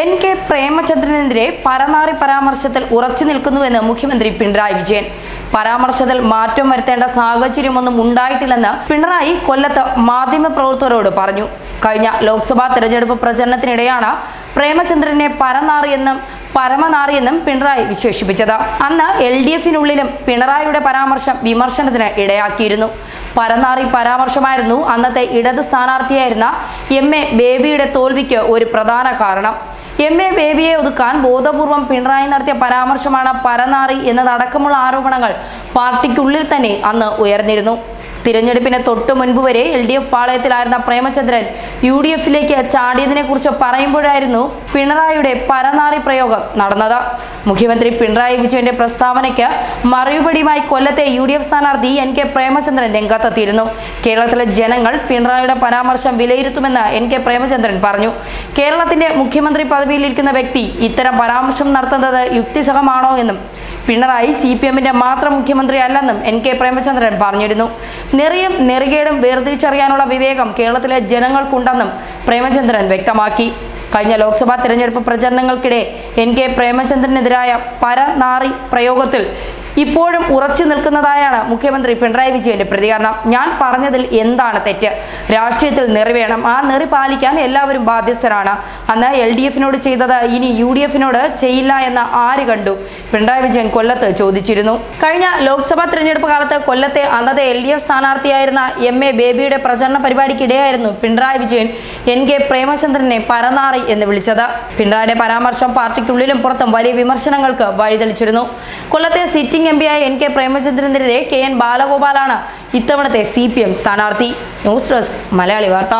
N K പ്രേമചന്ദ്രനെതിരെ പരനാറി പരാമർശത്തിൽ ഉറച്ചു നിൽക്കുന്നുവെന്ന് മുഖ്യമന്ത്രി പിണറായി വിജയൻ. പരാമർശത്തിൽ മാറ്റം വരുത്തേണ്ട സാഹചര്യമൊന്നും ഉണ്ടായിട്ടില്ലെന്ന് പിണറായി കൊല്ലത്ത് മാധ്യമപ്രവർത്തകരോട് പറഞ്ഞു. കഴിഞ്ഞ ലോക്സഭാ തെരഞ്ഞെടുപ്പ് പ്രചരണത്തിനിടെയാണ് പ്രേമചന്ദ്രനെ പരനാറിയെന്നും പരമനാറിയെന്നും പിണറായി വിശേഷിപ്പിച്ചത്. അന്ന് എൽ ഡി എഫിനുള്ളിലും പിണറായിയുടെ പരാമർശം വിമർശനത്തിന് ഇടയാക്കിയിരുന്നു. പരനാറി പരാമർശമായിരുന്നു അന്നത്തെ ഇടത് സ്ഥാനാർത്ഥിയായിരുന്ന എം എ ബേബിയുടെ തോൽവിക്ക് ഒരു പ്രധാന കാരണം. എം എ ബേബിയെ ഒതുക്കാൻ ബോധപൂർവം പിണറായി നടത്തിയ പരാമർശമാണ് പരനാറി എന്നതടക്കമുള്ള ആരോപണങ്ങൾ പാർട്ടിക്കുള്ളിൽ തന്നെ അന്ന് ഉയർന്നിരുന്നു. തിരഞ്ഞെടുപ്പിന് തൊട്ടു മുൻപ് വരെ എൽ ഡി എഫ് പാളയത്തിലായിരുന്ന പ്രേമചന്ദ്രൻ യു ഡി എഫിലേക്ക് ചാടിയതിനെ കുറിച്ച് പറയുമ്പോഴായിരുന്നു പിണറായിയുടെ പരനാറി പ്രയോഗം നടന്നത്. മുഖ്യമന്ത്രി പിണറായി വിജയന്റെ പ്രസ്താവനയ്ക്ക് മറുപടിയുമായി കൊല്ലത്തെ യു ഡി എഫ് സ്ഥാനാർത്ഥി എൻ കെ പ്രേമചന്ദ്രൻ രംഗത്തെത്തിയിരുന്നു. കേരളത്തിലെ ജനങ്ങൾ പിണറായിയുടെ പരാമർശം വിലയിരുത്തുമെന്ന് എൻ കെ പ്രേമചന്ദ്രൻ പറഞ്ഞു. കേരളത്തിന്റെ മുഖ്യമന്ത്രി പദവിയിലിരിക്കുന്ന വ്യക്തി ഇത്തരം പരാമർശം നടത്തുന്നത് യുക്തിസഹമാണോ എന്നും പിണറായി സി പി എമ്മിന്റെ മാത്രം മുഖ്യമന്ത്രിയല്ലെന്നും എൻ കെ പ്രേമചന്ദ്രൻ പറഞ്ഞിരുന്നു. നെറിയും നെറികേടും വേർതിരിച്ചറിയാനുള്ള വിവേകം കേരളത്തിലെ ജനങ്ങൾക്കുണ്ടെന്നും പ്രേമചന്ദ്രൻ വ്യക്തമാക്കി. കഴിഞ്ഞ ലോക്സഭാ തെരഞ്ഞെടുപ്പ് പ്രചരണങ്ങൾക്കിടെ എൻ കെ പ്രേമചന്ദ്രനെതിരായ പരനാറി പ്രയോഗത്തിൽ ഇപ്പോഴും ഉറച്ചു നിൽക്കുന്നതായാണ് മുഖ്യമന്ത്രി പിണറായി വിജയന്റെ പ്രതികരണം. ഞാൻ പറഞ്ഞതിൽ എന്താണ് തെറ്റ്? രാഷ്ട്രീയത്തിൽ നിറവേണം വേണം. ആ നെറി പാലിക്കാൻ എല്ലാവരും ബാധ്യസ്ഥരാണ്. അന്ന് എൽ ഡി എഫിനോട് ചെയ്തത് ഇനി യു ഡി എഫിനോട് ചെയ്യില്ല എന്ന് ആര് കണ്ടു? പിണറായി വിജയൻ കൊല്ലത്ത് ചോദിച്ചിരുന്നു. കഴിഞ്ഞ ലോക്സഭാ തെരഞ്ഞെടുപ്പ് കാലത്ത് കൊല്ലത്തെ അന്നത്തെ എൽ ഡി എഫ് സ്ഥാനാർത്ഥിയായിരുന്ന എം എ ബേബിയുടെ പ്രചരണ പരിപാടിക്കിടെയായിരുന്നു പിണറായി വിജയൻ എൻ കെ പ്രേമചന്ദ്രനെ പരനാറി എന്ന് വിളിച്ചത്. പിണറായിയുടെ പരാമർശം പാർട്ടിക്കുള്ളിലും പുറത്തും വലിയ വിമർശനങ്ങൾക്ക് വഴിതെളിച്ചിരുന്നു. കൊല്ലത്തെ സിറ്റിംഗ് എം പിയായ എൻ കെ പ്രേമചന്ദ്രനെതിരെ കെ എൻ ബാലഗോപാലാണ് ഇത്തവണത്തെ സി പി എം സ്ഥാനാർത്ഥി. News desk Malayali Vartha.